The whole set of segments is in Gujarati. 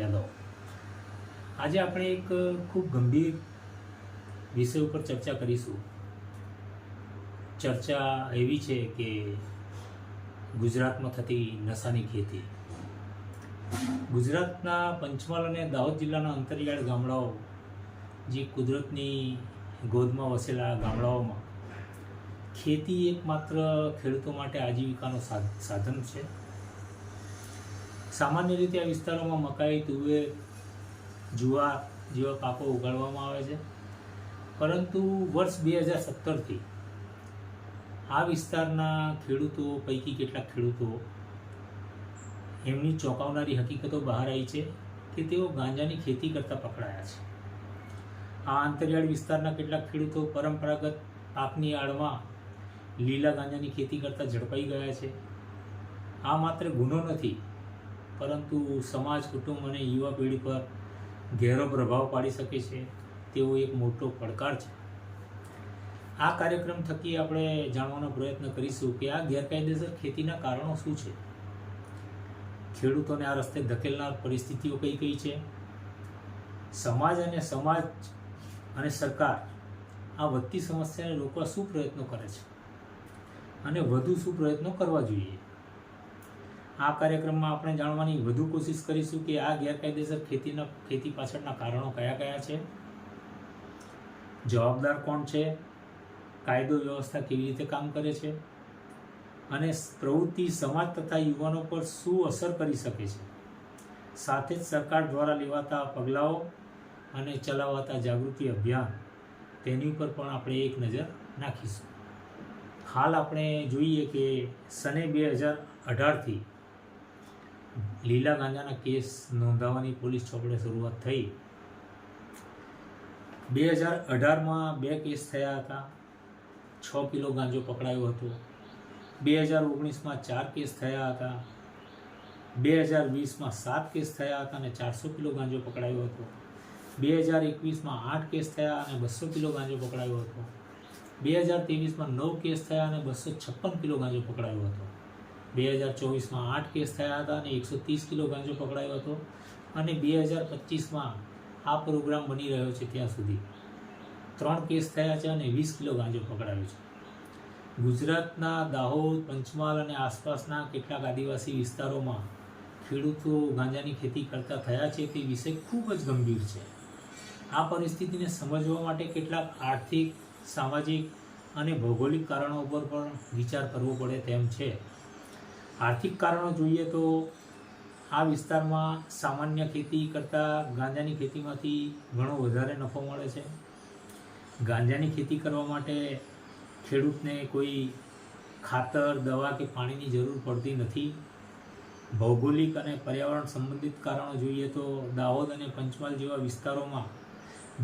યાદવ. આજે આપણે એક ખૂબ ગંભીર વિષય ઉપર ચર્ચા કરીશું. ચર્ચા એવી છે કે ગુજરાતમાં થતી નશાની ખેતી. ગુજરાતના પંચમહાલ અને દાહોદ જિલ્લાના અંતરિયાળ ગામડાઓ, જે કુદરતની ગોદમાં વસેલા ગામડાઓમાં, ખેતી એકમાત્ર ખેડૂતો માટે આજીવિકાનો સાધન છે. સામાન્ય રીતે આ વિસ્તારોમાં મકાઈ, તુવેર, જુવાર જેવા પાકો ઉગાડવામાં આવે છે. પરંતુ વર્ષ બે હજાર સત્તરથી આ વિસ્તારના ખેડૂતો, પૈકી કેટલાક ખેડૂતો એમની ચોંકાવનારી હકીકતો બહાર આવી છે કે તેઓ ગાંજાની ખેતી કરતા પકડાયા છે. આ અંતરિયાળ વિસ્તારના કેટલાક ખેડૂતો પરંપરાગત પાકની આડમાં લીલા ગાંજાની ખેતી કરતા ઝડપાઈ ગયા છે. આ માત્ર ગુનો નથી પરંતુ સમાજ, કુટુંબ અને યુવા પેઢી પર ઘેરો પ્રભાવ પાડી શકે છે તેવો એક મોટો પડકાર છે. આ કાર્યક્રમ થકી આપણે જાણવાનો પ્રયત્ન કરીશું કે આ ગેરકાયદેસર ખેતીના કારણો શું છે? ખેડૂતોને આ રસ્તે ધકેલનાર પરિસ્થિતિઓ કઈ કઈ છે? સમાજ અને સમાજ અને સરકાર આ વધતી સમસ્યાને રોકવા શું પ્રયત્નો કરે છે? અને વધુ શું પ્રયત્નો કરવા જોઈએ? આ કાર્યક્રમમાં આપણે જાણવાની વધુ કોશિશ કરીશું કે આ ગેરકાયદેસર ખેતીના ખેતી પાછળના કારણો કયા કયા છે? જવાબદાર કોણ છે? કાયદો વ્યવસ્થા કેવી રીતે કામ કરે છે? અને પ્રવૃત્તિ સમાજ તથા યુવાનો પર શું અસર કરી શકે છે? સાથે જ સરકાર દ્વારા લેવાતા પગલાઓ અને ચલાવાતા જાગૃતિ અભિયાન તેની ઉપર પણ આપણે એક નજર નાખીશું. હાલ આપણે જોઈએ કે સને બે હજાર અઢારથી લીલા ગાંજાના કેસ નોંધાવવાની પોલીસ ચોપડે શરૂઆત થઈ. બે હજાર અઢારમાં બે કેસ થયા હતા. છ કિલો ગાંજો પકડાયો હતો. બે હજાર ઓગણીસમાં ચાર કેસ થયા હતા. બે હજાર વીસમાં સાત કેસ થયા હતા અને ચારસો કિલો ગાંજો પકડાયો હતો. બે હજાર એકવીસમાં આઠ કેસ થયા અને બસો કિલો ગાંજો પકડાયો હતો. બે હજાર ત્રેવીસમાં નવ કેસ થયા અને બસો છપ્પન કિલો ગાંજો પકડાયો હતો. બે હજાર ચોવીસમાં આઠ કેસ થયા હતા અને એકસો ત્રીસ કિલો ગાંજો પકડાયો હતો. અને બે હજાર પચીસમાં આ પ્રોગ્રામ બની રહ્યો છે ત્યાં સુધી. ત્રણ કેસ થયા છે અને વીસ કિલો ગાંજો પકડાયો છે. ગુજરાતના દાહોદ, પંચમહાલ અને આસપાસના કેટલાક આદિવાસી વિસ્તારોમાં ખેડૂતો ગાંજાની ખેતી કરતા થયા છે તે વિષય ખૂબ જ ગંભીર છે. આ પરિસ્થિતિને સમજવા માટે કેટલાક આર્થિક, સામાજિક અને ભૌગોલિક કારણો ઉપર પણ વિચાર કરવો પડે તેમ છે. આર્થિક કારણો જોઈએ તો આ વિસ્તારમાં સામાન્ય ખેતી કરતાં ગાંજાની ખેતીમાંથી ઘણો વધારે નફો મળે છે. ગાંજાની ખેતી કરવા માટે ખેડૂતને કોઈ ખાતર, દવા કે પાણીની જરૂર પડતી નથી. ભૌગોલિક અને પર્યાવરણ સંબંધિત કારણો જોઈએ તો દાહોદ અને પંચમહાલ જેવા વિસ્તારોમાં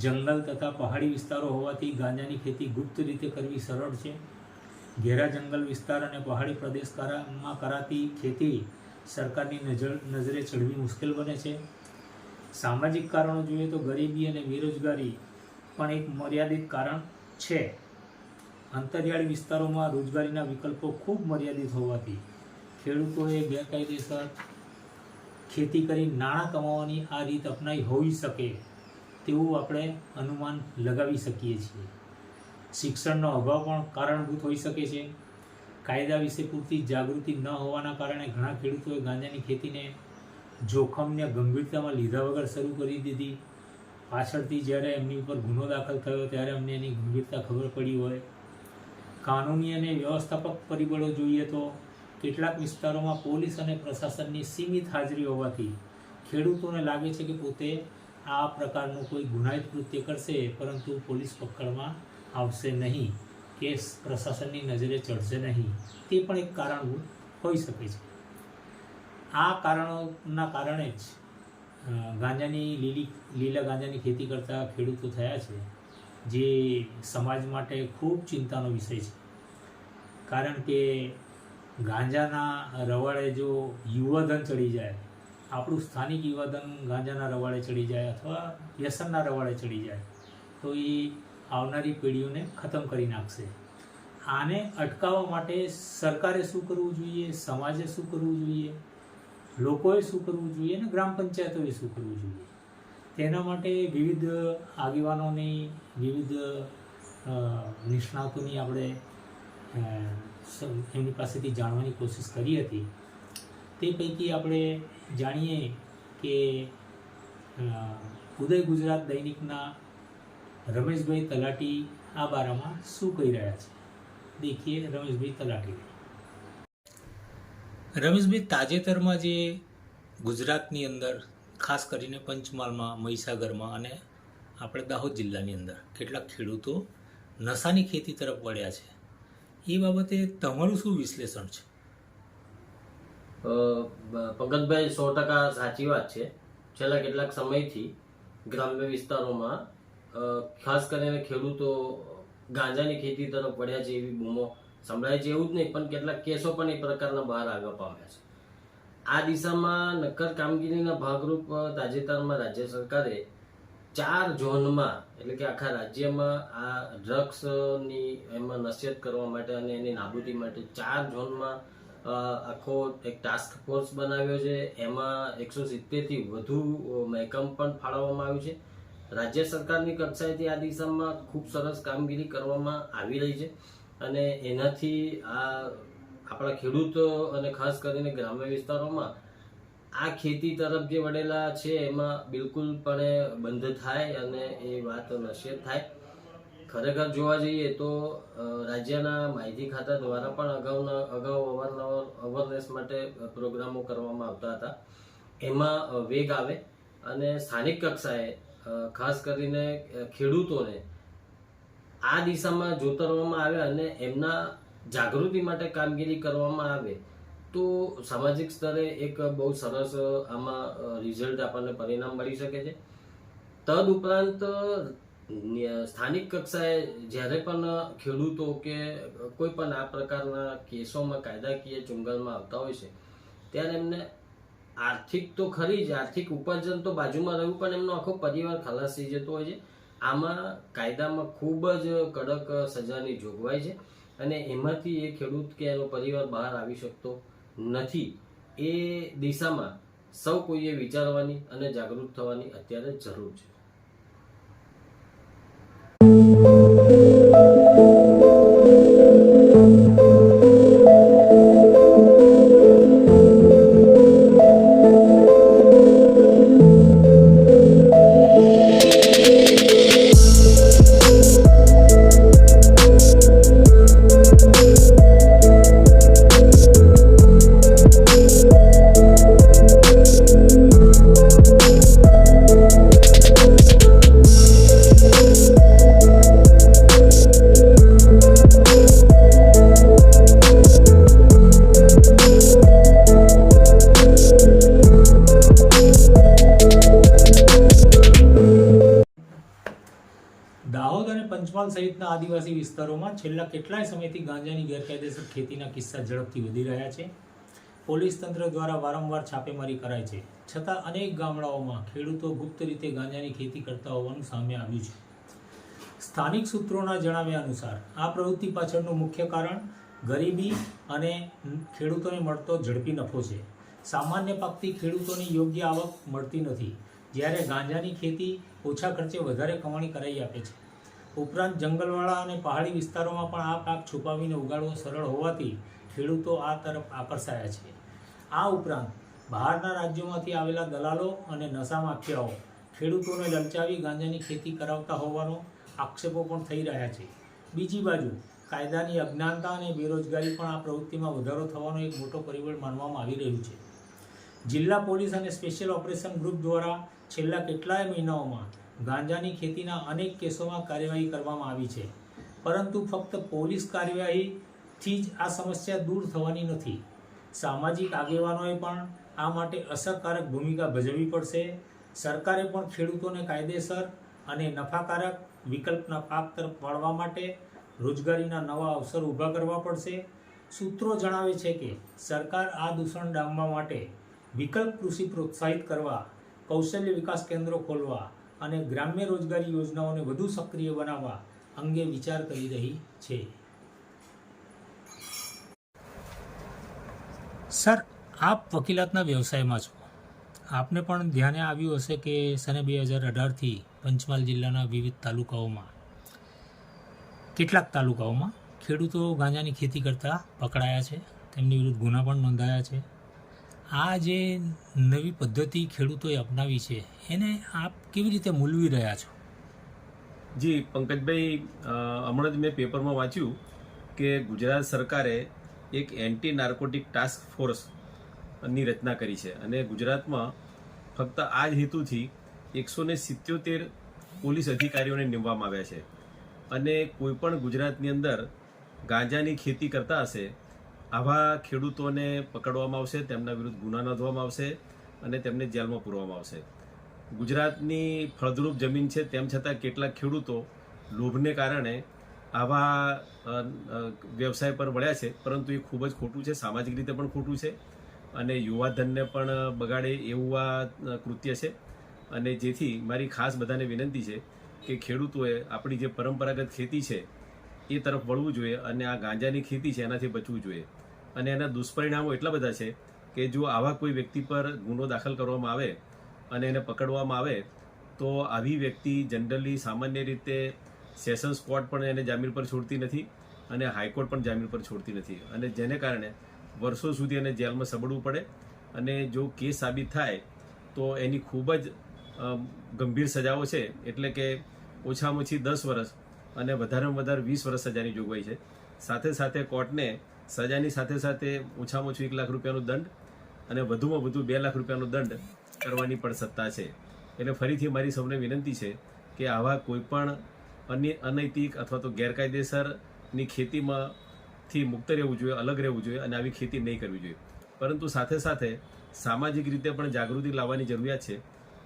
જંગલ તથા પહાડી વિસ્તારો હોવાથી ગાંજાની ખેતી ગુપ્ત રીતે કરવી સરળ છે. ઘેરા જંગલ વિસ્તાર અને પહાડી પ્રદેશ કરામાં કરાતી ખેતી સરકારની નજર નજરે ચડવી મુશ્કેલ બને છે. સામાજિક કારણો જોઈએ તો ગરીબી અને બેરોજગારી પણ એક મર્યાદિત કારણ છે. અંતરિયાળી વિસ્તારોમાં રોજગારીના વિકલ્પો ખૂબ મર્યાદિત હોવાથી ખેડૂતોએ ગેરકાયદેસર ખેતી કરી નાણાં કમાવાની આ રીત અપનાવી હોઈ શકે તેવું આપણે અનુમાન લગાવી શકીએ છીએ. શિક્ષણનો અભાવ પણ કારણભૂત હોઈ શકે છે. કાયદા વિશે પૂરતી જાગૃતિ ન હોવાના કારણે ઘણા ખેડૂતોએ ગાંજાની ખેતીને જોખમને ગંભીરતામાં લીધા વગર શરૂ કરી દીધી. પાછળથી જ્યારે એમની ઉપર ગુનો દાખલ થયો ત્યારે અમને એની ગંભીરતા ખબર પડી હોય. કાનૂની અને વ્યવસ્થાપક પરિબળો જોઈએ તો કેટલાક વિસ્તારોમાં પોલીસ અને પ્રશાસનની સીમિત હાજરી હોવાથી ખેડૂતોને લાગે છે કે પોતે આ પ્રકારનું કોઈ ગુનાહિત કૃત્ય કરશે, પરંતુ પોલીસ પકડમાં આવશે નહીં. કેસ પ્રશાસનની નજરે ચડશે નહીં. તે પણ એક કારણભૂત હોઈ શકે છે. આ કારણોના કારણે જ ગાંજાની લીલી, લીલા ગાંજાની ખેતી કરતા ખેડૂતો થયા છે, જે સમાજ માટે ખૂબ ચિંતાનો વિષય છે. કારણ કે ગાંજાના રવાડે જો યુવાધન ચડી જાય, આપણું સ્થાનિક યુવાધન ગાંજાના રવાડે ચડી જાય અથવા વ્યસનના રવાડે ચડી જાય, તો એ આવનારી પેઢીઓને ખતમ કરી નાખશે. આને અટકાવવા માટે સરકારે શું કરવું જોઈએ? સમાજે શું કરવું જોઈએ? લોકોએ શું કરવું જોઈએ અને ગ્રામ પંચાયતોએ શું કરવું જોઈએ? તેના માટે વિવિધ આગેવાનોની, વિવિધ નિષ્ણાતોની આપણે એમની પાસેથી જાણવાની કોશિશ કરી હતી. તે પૈકી આપણે જાણીએ કે ઉદય ગુજરાત દૈનિકના રમેશભાઈ તલાટી આ બારામાં શું કહી રહ્યા છે? દેખીએ રમેશભાઈ તલાટી. રમેશભાઈ, તાજેતરમાં જે ગુજરાતની અંદર, ખાસ કરીને પંચમહાલમાં, મહીસાગરમાં અને આપણે દાહોદ જિલ્લાની અંદર કેટલાક ખેડૂતો નશાની ખેતી તરફ વળ્યા છે. એ બાબતે તમારું શું વિશ્લેષણ છે? પંકજભાઈ, સો ટકા સાચી વાત છે. છેલ્લા કેટલાક સમયથી ગ્રામ્ય વિસ્તારોમાં ખાસ કરીને ખેડૂતો ગાંજાની ખેતી તરફ વળ્યા છે એવી બૂમો સંભળાય છે એવું જ નહીં, પણ કેટલાક કેસો પણ એ પ્રકારના બહાર આગળ પામ્યા છે. આ દિશામાં નક્કર કામગીરીના ભાગરૂપ તાજેતરમાં રાજ્ય સરકારે ચાર ઝોનમાં, એટલે કે આખા રાજ્યમાં આ ડ્રગ્સની એમાં નસીહત કરવા માટે અને એની નાબૂદી માટે ચાર ઝોનમાં આખો એક ટાસ્ક ફોર્સ બનાવ્યો છે. એમાં એકસો સિત્તેરથી વધુ મહેકમ પણ ફાળવવામાં આવ્યું છે. રાજ્ય સરકારની કક્ષાએથી આ દિશામાં ખૂબ સરસ કામગીરી કરવામાં આવી રહી છે અને એનાથી આ આપણા ખેડૂતો અને ખાસ કરીને ગ્રામ્ય વિસ્તારોમાં આ ખેતી તરફ જે વળેલા છે એમાં બિલકુલપણે બંધ થાય અને એ વાત નશ્યત થાય. ખરેખર જોવા જઈએ તો રાજ્યના માહિતી ખાતા દ્વારા પણ અગાઉના, અગાઉ અવારનવાર અવેરનેસ માટે પ્રોગ્રામો કરવામાં આવતા હતા. એમાં વેગ આવે અને સ્થાનિક કક્ષાએ ખાસ કરીને ખેડૂતોને આ દિશામાં જોતરવામાં આવે અને એમના જાગૃતિ માટે કામગીરી કરવામાં આવે, તો સામાજિક સ્તરે એક બહુ સરસ આમાં રિઝલ્ટ આપણને પરિણામ મળી શકે છે. તદ ઉપરાંત સ્થાનિક કક્ષાએ જ્યારે પણ ખેડૂતો કે કોઈ પણ આ પ્રકારના કેસોમાં કાયદાકીય ચુંગલમાં આવતા હોય છે, ત્યારે એમને આર્થિક તો ખરી જ, આર્થિક ઉપાર્જન તો બાજુમાં રહ્યું, પણ એમનો આખો પરિવાર ખલાસ થઈ જતો હોય છે. આમાં કાયદામાં ખૂબ જ કડક સજાની જોગવાઈ છે અને એમાંથી એ ખેડૂત કે એનો પરિવાર બહાર આવી શકતો નથી. એ દિશામાં સૌ કોઈએ વિચારવાની અને જાગૃત થવાની અત્યારે જરૂર છે. છેલ્લા કેટલાય સમયથી ગાંજાની ગેરકાયદેસર ખેતીના કિસ્સા ઝડપથી વધી રહ્યા છે. પોલીસ તંત્ર દ્વારા વારંવાર છાપેમારી કરાય છે. છતાં અનેક ગામડાઓમાં ખેડૂતો ગુપ્ત રીતે ગાંજાની ખેતી કરતા હોવાનું સામે આવ્યું છે. સ્થાનિક સૂત્રોના જણાવ્યા અનુસાર, આ પ્રવૃત્તિ પાછળનું મુખ્ય કારણ ગરીબી અને ખેડૂતોને મળતો ઝડપી નફો છે. સામાન્ય પાકથી ખેડૂતોની યોગ્ય આવક મળતી નથી. જ્યારે ગાંજાની ખેતી ઓછા ખર્ચે વધારે કમાણી કરાઈ આપે છે. ઉપરાંત જંગલવાળા અને પહાડી વિસ્તારોમાં પણ આ પાક છુપાવીને ઉગાડવો સરળ હોવાથી ખેડૂતો આ તરફ આકર્ષાયા છે. આ ઉપરાંત બહારના રાજ્યોમાંથી આવેલા દલાલો અને નશા માફિયાઓ ખેડૂતોને લલચાવી ગાંજાની ખેતી કરાવતા હોવાનો આક્ષેપો પણ થઈ રહ્યા છે. બીજી બાજુ કાયદાની અજ્ઞાનતા અને બેરોજગારી પણ આ પ્રવૃત્તિમાં વધારો થવાનો એક મોટો પરિબળ માનવામાં આવી રહ્યું છે. જિલ્લા પોલીસ અને સ્પેશિયલ ઓપરેશન ગ્રુપ દ્વારા છેલ્લા કેટલાય મહિનાઓમાં ગાંજાની ખેતીના અનેક કેસોમાં કાર્યવાહી કરવામાં આવી છે. પરંતુ ફક્ત પોલીસ કાર્યવાહીથી જ આ સમસ્યા દૂર થવાની નથી. સામાજિક આગેવાનોએ પણ આ માટે અસરકારક ભૂમિકા ભજવવી પડશે. સરકારે પણ ખેડૂતોને કાયદેસર અને નફાકારક વિકલ્પના પાક તરફ વાળવા માટે રોજગારીના નવા અવસર ઊભા કરવા પડશે. સૂત્રો જણાવે છે કે, સરકાર આ દૂષણ ડામવા માટે વિકલ્પ કૃષિ પ્રોત્સાહિત કરવા, કૌશલ્ય વિકાસ કેન્દ્રો ખોલવા અને ગ્રામ્ય રોજગારી યોજનાઓને વધુ સક્રિય બનાવવા અંગે વિચાર કરી રહી છે. સર, આપ વકીલાતના વ્યવસાયમાં છો. આપને પણ ધ્યાને આવ્યું હશે કે સને બે હજાર અઢારથી પંચમહાલ જિલ્લાના વિવિધ તાલુકાઓમાં, કેટલાક તાલુકાઓમાં ખેડૂતો ગાંજાની ખેતી કરતા પકડાયા છે, તેમની વિરુદ્ધ ગુના પણ નોંધાયા છે. આ જે નવી પદ્ધતિ ખેડૂતોએ અપનાવી છે, એને આપ કેવી રીતે મૂલવી રહ્યા છો? જી, પંકજભાઈ હમણાં જ મેં પેપરમાં વાંચ્યું કે ગુજરાત સરકારે એક એન્ટી નાર્કોટિક ટાસ્ક ફોર્સની રચના કરી છે અને ગુજરાતમાં ફક્ત આ જ હેતુથી એકસો ને સિત્યોતેર પોલીસ અધિકારીઓને નિમવામાં આવ્યા છે. અને કોઈ પણ ગુજરાતની અંદર ગાંજાની ખેતી કરતા હશે આવા ખેડૂતોને પકડવામાં આવશે, તેમના વિરુદ્ધ ગુના નોંધવામાં આવશે અને તેમને જેલમાં પૂરવામાં આવશે. ગુજરાતની ફળદ્રુપ જમીન છે, તેમ છતાં કેટલાક ખેડૂતો લોભને કારણે આવા વ્યવસાય પર વળ્યા છે, પરંતુ એ ખૂબ જ ખોટું છે, સામાજિક રીતે પણ ખોટું છે અને યુવાધનને પણ બગાડે એવું આ કૃત્ય છે. અને જેથી મારી ખાસ બધાને વિનંતી છે કે ખેડૂતોએ આપણી જે પરંપરાગત ખેતી છે એ તરફ વળવું જોઈએ અને આ ગાંજાની ખેતી છે એનાથી બચવું જોઈએ. અને એના દુષ્પરિણામો એટલા બધા છે કે જો આવા કોઈ વ્યક્તિ પર ગુનો દાખલ કરવામાં આવે અને એને પકડવામાં આવે, તો આવી વ્યક્તિ જનરલી સામાન્ય રીતે સેશન્સ કોર્ટ પણ એને જામીન પર છોડતી નથી અને હાઈકોર્ટ પણ જામીન પર છોડતી નથી. અને જેને કારણે વર્ષો સુધી એને જેલમાં સબડવું પડે અને જો કેસ સાબિત થાય, તો એની ખૂબ જ ગંભીર સજાઓ છે. એટલે કે ઓછામાં ઓછી દસ વર્ષ અને વધારેમાં વધારે વીસ વર્ષ સજાની જોગવાઈ છે. સાથે સાથે કોર્ટને સજાની સાથે સાથે ઓછામાં ઓછું એક લાખ રૂપિયાનો દંડ અને વધુમાં વધુ બે લાખ રૂપિયાનો દંડ કરવાની પણ સત્તા છે. એટલે ફરીથી મારી સૌને વિનંતી છે કે આવા કોઈપણ અન્ય અનૈતિક અથવા તો ગેરકાયદેસરની ખેતીમાં થી મુક્ત રહેવું જોઈએ, અલગ રહેવું જોઈએ અને આવી ખેતી નહીં કરવી જોઈએ. પરંતુ સાથે સાથે સામાજિક રીતે પણ જાગૃતિ લાવવાની જરૂરિયાત છે.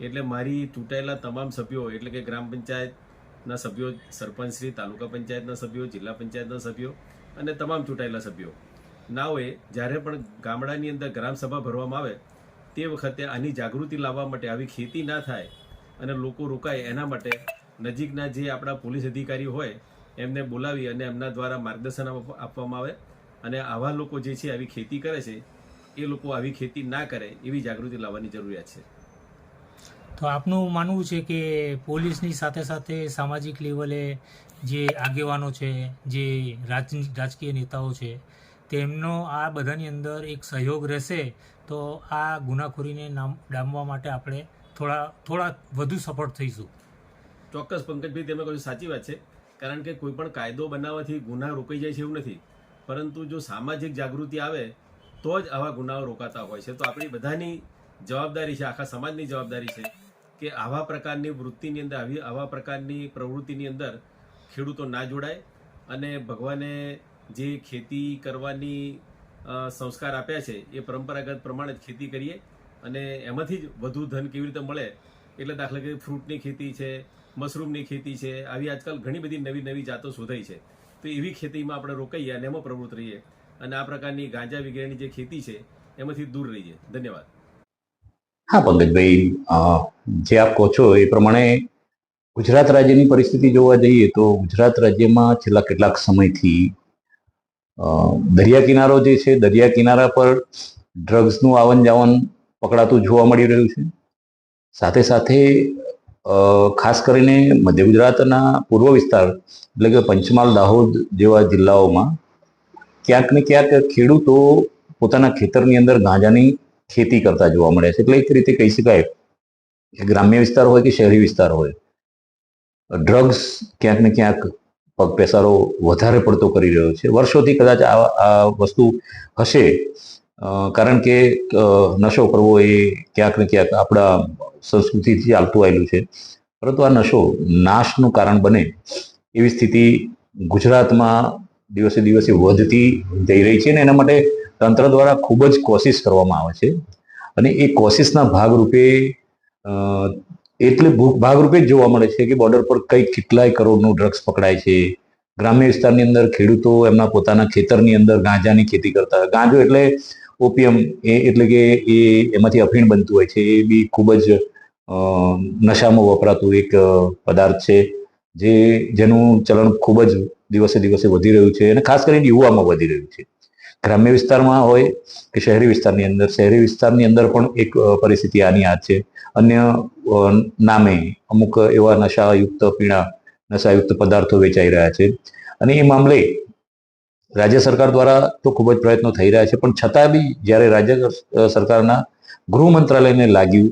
એટલે મારી તૂટાયેલા તમામ સભ્યો, એટલે કે ગ્રામ પંચાયતના સભ્યો, સરપંચશ્રી, તાલુકા પંચાયતના સભ્યો, જિલ્લા પંચાયતના સભ્યો અને તમામ ચૂંટાયેલા સભ્યો. નાઓએ જ્યારે પણ ગામડાની અંદર ગ્રામસભા ભરવામાં આવે, તે વખતે આની જાગૃતિ લાવવા માટે આવી ખેતી ના થાય અને લોકો રોકાય એના માટે નજીકના જે આપણા પોલીસ અધિકારી હોય, એમને બોલાવી અને એમના દ્વારા માર્ગદર્શન આપવામાં આવે અને આવા લોકો જે છે આવી ખેતી કરે છે, એ લોકો આવી ખેતી ના કરે એવી જાગૃતિ લાવવાની જરૂરિયાત છે. તો આપનું માનવું છે કે પોલીસની સાથે સાથે સામાજિક લેવલે જે આગેવાનો છે, જે રાજ, રાજકીય નેતાઓ છે, તેમનો આ બધાની અંદર એક સહયોગ રહેશે, તો આ ગુનાખોરીને નામ, ડામવા માટે આપણે થોડા થોડા વધુ સફળ થઈશું. ચોક્કસ પંકજભાઈ તમે કહ્યું સાચી વાત છે. કારણ કે કોઈ પણ કાયદો બનાવવાથી ગુના રોકાઈ જાય છે એવું નથી. પરંતુ જો સામાજિક જાગૃતિ આવે, તો જ આવા ગુનાઓ રોકાતા હોય છે. તો આપણી બધાની જવાબદારી છે, આખા સમાજની જવાબદારી છે, કે આવા પ્રકારની વૃત્તિની અંદર આવી, આવા પ્રકારની પ્રવૃત્તિની અંદર ખેડૂતો ના જોડાય અને ભગવાને જે ખેતી કરવાની સંસ્કાર આપ્યા છે, એ પરંપરાગત પ્રમાણે જ ખેતી કરીએ અને એમાંથી જ વધુ ધન કેવી રીતે મળે એટલે દાખલા તરીકે ફ્રૂટની ખેતી છે, મશરૂમની ખેતી છે, આવી આજકાલ ઘણી બધી નવી નવી જાતો શોધાઈ છે. તો એવી ખેતીમાં આપણે રોકાઈએ અને એમાં પ્રવૃત્ત રહીએ અને આ પ્રકારની ગાંજા વગેરેની જે ખેતી છે, એમાંથી દૂર રહીએ. ધન્યવાદ. હા પંકજભાઈ જે આપ કહો છો એ પ્રમાણે ગુજરાત રાજ્યની પરિસ્થિતિ જોવા જઈએ તો ગુજરાત રાજ્યમાં છેલ્લા કેટલાક સમયથી દરિયા કિનારો જે છે, દરિયા કિનારા પર ડ્રગ્સનું આવન જાવન પકડાતું જોવા મળી રહ્યું છે. સાથે સાથે ખાસ કરીને મધ્ય ગુજરાતના પૂર્વ વિસ્તાર, એટલે કે પંચમહાલ, દાહોદ જેવા જિલ્લાઓમાં ક્યાંક ને ક્યાંક ખેડૂતો પોતાના ખેતરની અંદર ગાંજાની ખેતી કરતા જોવા મળે છે. એટલે એક રીતે કહી શકાય કે ગ્રામ્ય વિસ્તાર હોય કે શહેરી વિસ્તાર હોય. ડ્રગ્સ ક્યાંક ને ક્યાંક પગપેસારો વધારે પડતો કરી રહ્યો છે. વર્ષોથી કદાચ આ આ વસ્તુ હશે. કારણ કે નશો કરવો એ ક્યાંક ને ક્યાંક આપણા સંસ્કૃતિથી ચાલતું આવેલું છે. પરંતુ આ નશો નાશનું કારણ બને એવી સ્થિતિ ગુજરાતમાં દિવસે દિવસે વધતી જઈ રહી છે અને એના માટે તંત્ર દ્વારા ખૂબ જ કોશિશ કરવામાં આવે છે. અને એ કોશિશના ભાગરૂપે એટલે ભાગરૂપે જ જોવા મળે છે કે બોર્ડર પર કઈ કેટલાય કરોડનું ડ્રગ્સ પકડાય છે. ગ્રામ્ય વિસ્તારની અંદર ખેડૂતો એમના પોતાના ખેતરની અંદર ગાંજાની ખેતી કરતા ગાંજો એટલે ઓપિયમ, એ એટલે કે એ એમાંથી અફીણ બનતું હોય છે. એ બી ખૂબ જ નશામાં વપરાતું એક પદાર્થ છે, જે, જેનું ચલણ ખૂબ જ દિવસે દિવસે વધી રહ્યું છે અને ખાસ કરીને યુવામાં વધી રહ્યું છે. ગ્રામ્ય વિસ્તારમાં હોય કે શહેરી વિસ્તારની અંદર. શહેરી વિસ્તારની અંદર પણ એક પરિસ્થિતિ આની આ છે. અન્ય નામે અમુક એવા નશાયુક્ત, પીણા, નશાયુક્ત પદાર્થો વેચાઈ રહ્યા છે. અને એ મામલે રાજ્ય સરકાર દ્વારા તો ખૂબ જ પ્રયત્નો થઈ રહ્યા છે. પણ છતાં બી જ્યારે રાજ્ય સરકારના ગૃહ મંત્રાલયને લાગ્યું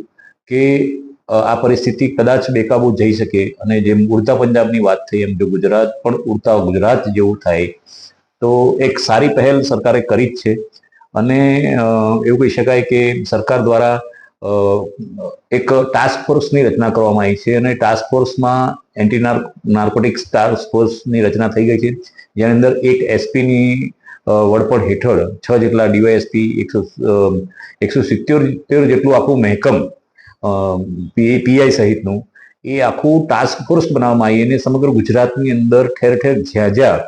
કે આ પરિસ્થિતિ કદાચ બેકાબુ જઈ શકે અને જેમ ઉડતા પંજાબની વાત થઈ એમ જો ગુજરાત પણ ઉડતા ગુજરાત જેવું થાય તો એક સારી પહેલ સરકારે કરી જ છે. અને એવું કહી શકાય કે સરકાર દ્વારા એક ટાસ્ક ફોર્સની રચના કરવામાં આવી છે અને ટાસ્ક ફોર્સમાં એન્ટી નાર્કોટિક્સ ટાસ્ક ફોર્સની રચના થઈ ગઈ છે. જેની અંદર એક એસપીની વડપણ હેઠળ છ જેટલા ડીવાયએસપી એકસો એકસો સિત્તેર જેટલું આખું મહેકમ પીઆઈ સહિતનું, એ આખું ટાસ્ક ફોર્સ બનાવવામાં આવી અને સમગ્ર ગુજરાતની અંદર ઠેર ઠેર જ્યાં જ્યાં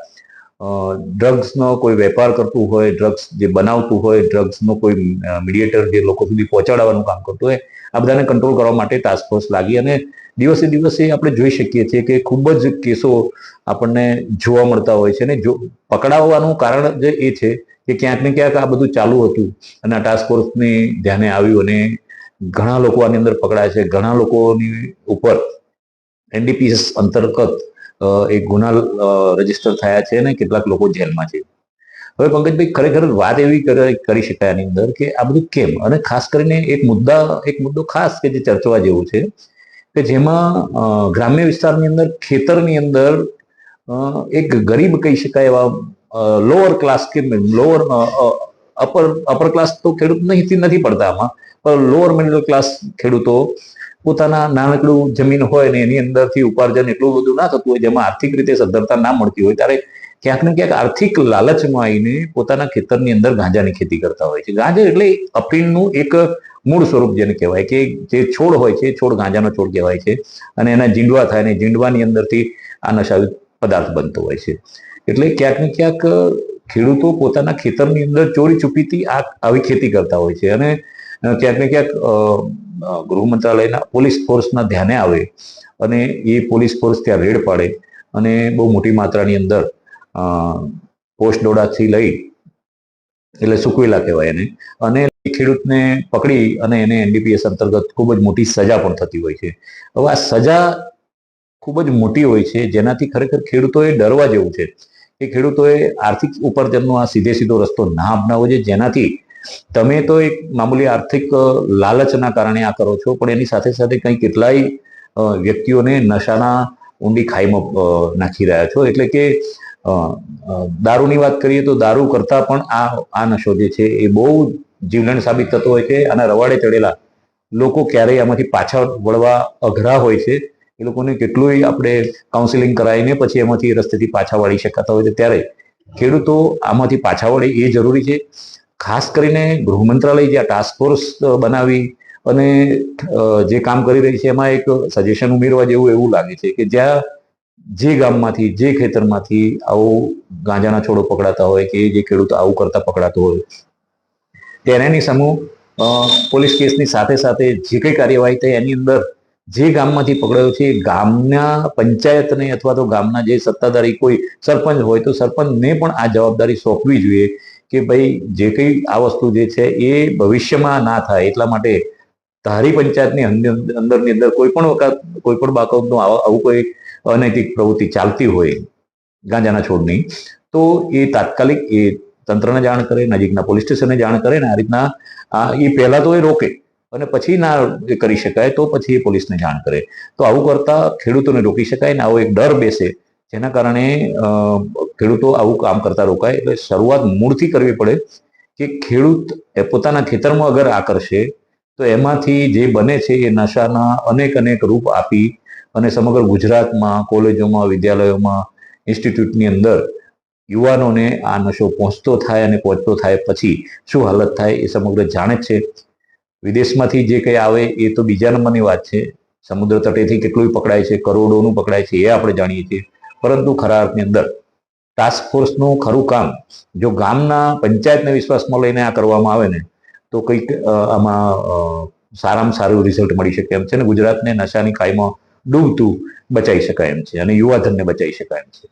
ડ્રગ્સનો કોઈ વેપાર કરતું હોય ડ્રગ્સ જે બનાવતું હોય ડ્રગ્સનો કોઈ મીડિયેટર જે લોકો સુધી પહોંચાડવાનું કામ કરતું હોય, આ બધાને કંટ્રોલ કરવા માટે ટાસ્ક ફોર્સ લાગી અને દિવસે દિવસે આપણે જોઈ શકીએ છીએ કે ખૂબ જ કેસો આપણને જોવા મળતા હોય છે અને જો, પકડાવવાનું કારણ જ એ છે કે ક્યાંક ને ક્યાંક આ બધું ચાલુ હતું અને આ ટાસ્ક ફોર્સની ધ્યાને આવ્યું અને ઘણા લોકો આની અંદર પકડાય છે. ઘણા લોકોની ઉપર એનડીપીએસ અંતર્ગત એક ગુના રજિસ્ટર થયા છે અને કેટલાક લોકો જેલમાં છે. હવે પંકજભાઈ ખરેખર વાત એવી કરે- શકાય આની અંદર કે આ બધું કેમ? અને ખાસ કરીને એક મુદ્દા, એક મુદ્દો ખાસ કે જે ચર્ચવા જેવો છે કે જેમાં ગ્રામ્ય વિસ્તારની અંદર ખેતરની અંદર એક ગરીબ કહી શકાય એવા લોઅર ક્લાસ કે લોઅર અપર અપર ક્લાસ તો ખેડૂત નહીં, નથી પડતા આમાં. પણ લોઅર મિડલ ક્લાસ ખેડૂતો પોતાના નાનકડું જમીન હોય ને એની અંદરથી ઉપાર્જન એટલું બધું ના થતું હોય, જેમાં આર્થિક રીતે સદ્ધરતા ના મળતી હોય, ત્યારે ક્યાંક ને ક્યાંક આર્થિક લાલચમાં આવીને પોતાના ખેતરની અંદર ગાંજાની ખેતી કરતા હોય છે. ગાંજા એટલે અફીણનું એક મૂળ સ્વરૂપ જેને કહેવાય કે જે છોડ હોય છે છોડ ગાંજાનો છોડ કહેવાય છે. અને એના જીંડવા થાય ને જીંડવાની અંદરથી આ નશાવી પદાર્થ બનતો હોય છે. એટલે ક્યાંક ને ક્યાંક ખેડૂતો પોતાના ખેતરની અંદર ચોરી છુપીથી આ આવી ખેતી કરતા હોય છે. અને ક્યાંક ને ક્યાંક ગૃહ મંત્રાલયના પોલીસ ફોર્સના ધ્યાને આવે અને એ પોલીસ ફોર્સ ત્યાં રેડ પાડે અને બહુ મોટી માત્રાની અંદર પોસ્ટ ડોડાથી લઈ, એટલે સુકવેલા કહેવાય એને, અને ખેડૂતને પકડી અને એને એનડીપીએસ અંતર્ગત ખૂબ જ મોટી સજા પણ થતી હોય છે. હવે આ સજા ખૂબ જ મોટી હોય છે, જેનાથી ખરેખર ખેડૂતોએ ડરવા જેવું છે. કે ખેડૂતોએ આર્થિક ઉપાર્જનનો આ સીધે સીધો રસ્તો ના અપનાવવો છે જેનાથી તમે તો એક મામૂલી આર્થિક લાલચના કારણે આ કરો છો, પણ એની સાથે સાથે કંઈ કેટલાય વ્યક્તિઓને નશાના ઊંડી ખાઈમાં નાખી રહ્યા છો. એટલે કે દારૂની વાત કરીએ તો દારૂ કરતા પણ આ આ નશો જે છે એ બહુ જીવલેણ સાબિત થતો હોય છે અને રવાડે ચડેલા લોકો ક્યારેય આમાંથી પાછા વળવા અઘરા હોય છે. એ લોકોને કેટલુંય આપણે કાઉન્સિલિંગ કરાવીને પછી એમાંથી રસ્તેથી પાછા વળી શકાતા હોય છે. ત્યારે ખેડૂતો આમાંથી પાછા વળે એ જરૂરી છે. ખાસ કરીને ગૃહ મંત્રાલય જે આ ટાસ્ક ફોર્સ બનાવી અને જે કામ કરી રહી છે એમાં એક સજેશન ઉમેરવા જેવું એવું લાગે છે કે જ્યાં જે ગામમાંથી, જે ખેતરમાંથી આવું ગાંજાના છોડો પકડાતા હોય કે જે ખેડૂત આવું કરતા પકડાતો હોય તેનાની સમૂહ પોલીસ કેસની સાથે સાથે જે કંઈ કાર્યવાહી થઈ એની અંદર જે ગામમાંથી પકડાયો છે ગામના પંચાયતને અથવા તો ગામના જે સત્તાધારી કોઈ સરપંચ હોય તો સરપંચને પણ આ જવાબદારી સોંપવી જોઈએ કે ભાઈ જે કંઈ આ વસ્તુ જે છે એ ભવિષ્યમાં ના થાય એટલા માટે ધારી પંચાયતની અંદર- અંદરની અંદર કોઈ પણ વખત, કોઈ પણ બાબતનું આવું કોઈ અનૈતિક પ્રવૃત્તિ ચાલતી હોય, ગાંજાના છોડની તો એ તાત્કાલિક એ તંત્રને જાણ કરે, નજીકના પોલીસ સ્ટેશનને જાણ કરે ને આ રીતના એ પહેલા તો એ રોકે અને પછી ના કરી શકાય તો પછી એ પોલીસને જાણ કરે. તો આવું કરતા ખેડૂતોને રોકી શકાય ને આવો એક ડર બેસે જેના કારણે ખેડૂતો આવું કામ કરતા રોકાય. એટલે શરૂઆત મૂળથી કરવી પડે કે ખેડૂત એ પોતાના ખેતરમાં અગર આ કરશે, તો એમાંથી જે બને છે એ નશાના અનેક અનેક રૂપ આપી અને સમગ્ર ગુજરાતમાં, કોલેજોમાં, વિદ્યાલયોમાં, ઇન્સ્ટિટ્યૂટની અંદર યુવાનોને આ નશો પહોંચતો થાય અને પહોંચતો થાય પછી શું હાલત થાય એ સમગ્ર જાણે છે. વિદેશમાંથી જે કંઈ આવે એ તો બીજા નંબરની વાત છે. સમુદ્ર તટેથી કેટલું પકડાય છે, કરોડોનું પકડાય છે એ આપણે જાણીએ છીએ. પરંતુ ખરા અર્થની અંદર ટાસ્ક ફોર્સનું ખરું કામ જો ગામના પંચાયતને વિશ્વાસમાં લઈને આ કરવામાં આવે ને, તો કંઈક આમાં સારામાં સારું રિઝલ્ટ મળી શકે એમ છે અને ગુજરાતને નશાની ખાઈમાં ડૂબતું બચાવી શકાય એમ છે અને યુવાધનને બચાવી શકાય એમ છે.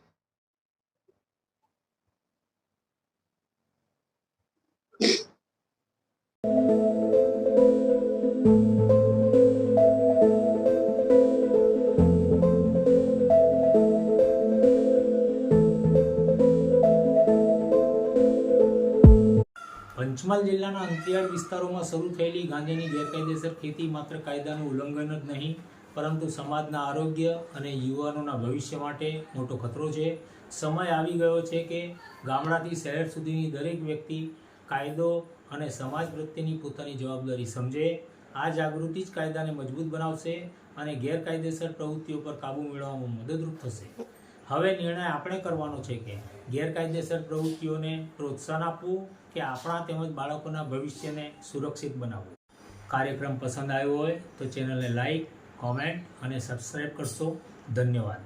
પંચમહાલ જિલ્લાના અંતરિયાળ વિસ્તારોમાં શરૂ થયેલી ગાંજાની ગેરકાયદેસર ખેતી માત્ર કાયદાનું ઉલ્લંઘન જ નહીં, પરંતુ સમાજના આરોગ્ય અને યુવાનોના ભવિષ્ય માટે મોટો ખતરો છે. સમય આવી ગયો છે કે ગામડાથી શહેર સુધીની દરેક વ્યક્તિ કાયદો અને સમાજ પ્રત્યેની પોતાની જવાબદારી સમજે. આ જાગૃતિ જ કાયદાને મજબૂત બનાવશે અને ગેરકાયદેસર પ્રવૃત્તિઓ પર કાબૂ મેળવવામાં મદદરૂપ થશે. હવે નિર્ણય આપણે કરવાનો છે કે ગેરકાયદેસર પ્રવૃત્તિઓને પ્રોત્સાહન આપવું કે આપણા તેમજ બાળકોના ભવિષ્યને સુરક્ષિત બનાવવું. કાર્યક્રમ પસંદ આવ્યો હોય તો ચેનલને લાઈક, કોમેન્ટ અને સબસ્ક્રાઈબ કરશો. ધન્યવાદ.